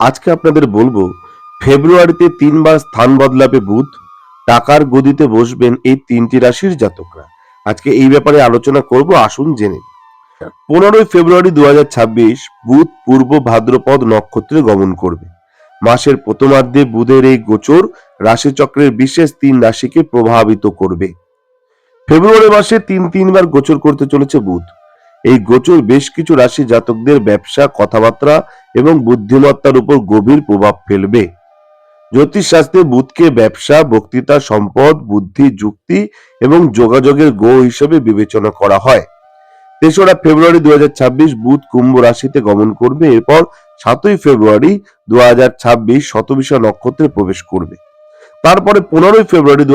আজকে আপনাদের বলব, ফেব্রুয়ারিতে তিনবার স্থান বদলাবে বুধ, টাকার গদিতে বসবেন এই তিনটি রাশির জাতকরা। আজকে এই ব্যাপারে আলোচনা করব, আসুন জেনে পনেরোই ফেব্রুয়ারি দু হাজার ছাব্বিশ, বুধ পূর্ব ভাদ্রপদ নক্ষত্রে গমন করবে। মাসের প্রথমার্ধে বুধের এই গোচর রাশিচক্রের বিশেষ তিন রাশিকে প্রভাবিত করবে। ফেব্রুয়ারি মাসে তিন তিনবার গোচর করতে চলেছে বুধ। এই গোচর বেশ কিছু রাশি জাতকদের ব্যবসা, কথাবার্তা এবং বুদ্ধিমত্তার উপর গভীর প্রভাব ফেলবে। জ্যোতিষশাস্ত্রে বুধকে ব্যবসা, বক্তৃতা, সম্পদ, বুদ্ধি, যুক্তি এবং যোগাযোগের গো হিসেবে বিবেচনা করা হয়। তেসরা ফেব্রুয়ারি দু বুধ কুম্ভ রাশিতে গমন করবে, এরপর সাতই ফেব্রুয়ারি দু হাজার ছাব্বিশ শতবিশা নক্ষত্রে প্রবেশ করবে। তারপরে পনেরোই ফেব্রুয়ারি দু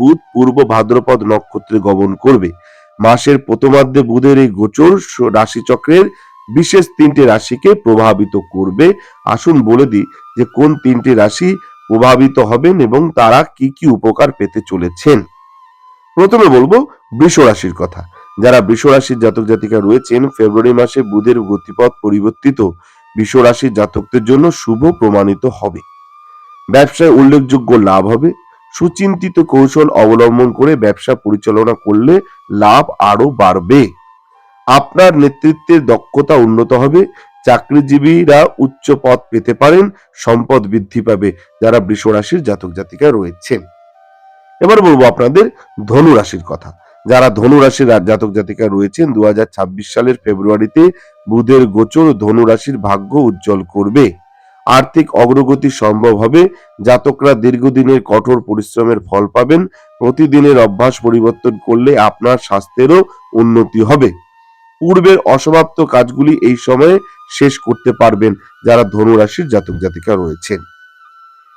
বুধ পূর্ব ভাদ্রপদ নক্ষত্রে গমন করবে। মাসের প্রথমার্ধে বুধের এই গোচর রাশিচক্রের বিশেষ তিনটি রাশিকে প্রভাবিত করবে। আসুন বলে দিই যে কোন তিনটি রাশি প্রভাবিত হবেন এবং তারা কি কি উপকার পেতে চলেছেন। প্রথমে বলব বৃষ রাশির কথা। যারা বৃষ রাশির জাতক জাতিকা রয়েছেন, ফেব্রুয়ারি মাসে বুধের গতিপথ পরিবর্তিত। বৃষ রাশির জাতকদের জন্য শুভ প্রমাণিত হবে। ব্যবসায় উল্লেখযোগ্য লাভ হবে। সুচিন্তিত কৌশল অবলম্বন করে ব্যবসা পরিচালনা করলে লাভ আরও বাড়বে। আপনার নেতৃত্বের দক্ষতা উন্নত হবে, চাকরিজীবীরা উচ্চ পদ পেতে পারেন, সম্পদ বৃদ্ধি পাবে যারা বৃষ রাশির জাতক জাতিকা রয়েছেন এবার বলব আপনাদের ধনু রাশির কথা। যারা ধনু রাশির জাতক জাতিকা রয়েছেন দু হাজার ছাব্বিশ সালের ফেব্রুয়ারিতে বুধের গোচর ধনু রাশির ভাগ্য উজ্জ্বল করবে। আর্থিক অগ্রগতি সম্ভব হবে। জাতকরা দীর্ঘদিনের কঠোর পরিশ্রমের ফল পাবেন। প্রতিদিনের অভ্যাস পরিবর্তন করলে আপনার স্বাস্থ্যেরও উন্নতি হবে। পূর্বের অসমাপ্ত কাজগুলি এই সময়ে শেষ করতে পারবেন যারা ধনু রাশির জাতক জাতিকা রয়েছেন।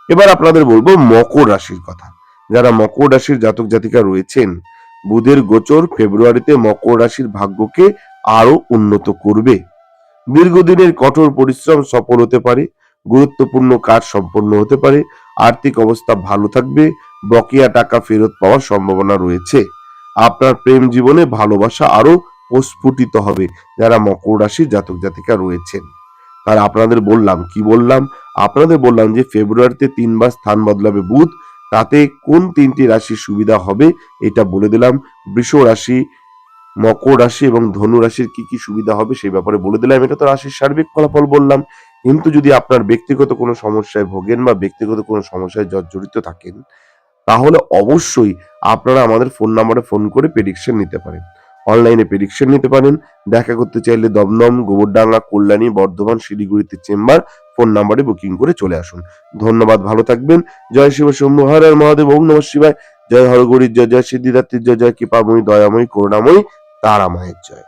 এবার আপনাদের বলব মকর রাশির কথা। যারা মকর রাশির জাতক জাতিকা রয়েছেন, বুধের গোচর ফেব্রুয়ারিতে মকর রাশির ভাগ্যকে আরও উন্নত করবে। দীর্ঘদিনের কঠোর পরিশ্রম সফল হতে পারে। গুরুত্বপূর্ণ কাজ সম্পন্ন হতে পারে। আর্থিক অবস্থা ভালো থাকবে। বকেয়া টাকা ফেরত পাওয়ার সম্ভাবনা রয়েছে। আপনার প্রেম জীবনে ভালোবাসা আরও প্রস্ফুটিত হবে যারা মকর রাশির জাতক জাতিকা রয়েছেন। তার আপনাদের বললাম, কি বললাম? আপনাদের বললাম যে ফেব্রুয়ারিতে তিনবার স্থান বদলাবে বুধ। তাতে কোন তিনটি রাশির সুবিধা হবে এটা বলে দিলাম। বৃষ রাশি, মকর রাশি এবং ধনু রাশির কি কি সুবিধা হবে সেই ব্যাপারে বলে দিলাম। এটা তো রাশির সার্বিক ফলাফল বললাম। কিন্তু যদি আপনার ব্যক্তিগত কোনো সমস্যায় ভোগেন বা ব্যক্তিগত কোনো সমস্যায় জর্জরিত থাকেন, তাহলে অবশ্যই আপনারা আমাদের ফোন নাম্বারে ফোন করে প্রেডিকশন নিতে পারেন। অনলাইনে প্রেডিকশন নিতে পারেন। দেখা করতে চাইলে দমদম, গোবরডাঙ্গা, কল্যাণী, বর্ধমান, শিলিগুড়িতে চেম্বার ফোন নাম্বারে বুকিং করে চলে আসুন। ধন্যবাদ, ভালো থাকবেন। জয় শিব শম্ভু, হর হর মহাদেব, ওম নমঃ শিবায়। জয় হরগৌরীর জয় জয় সিদ্ধিদাত্রীর জয় জয় কৃপাময়ী, দয়াময়ী, করুণাময়ী, তারামায়ের জয়।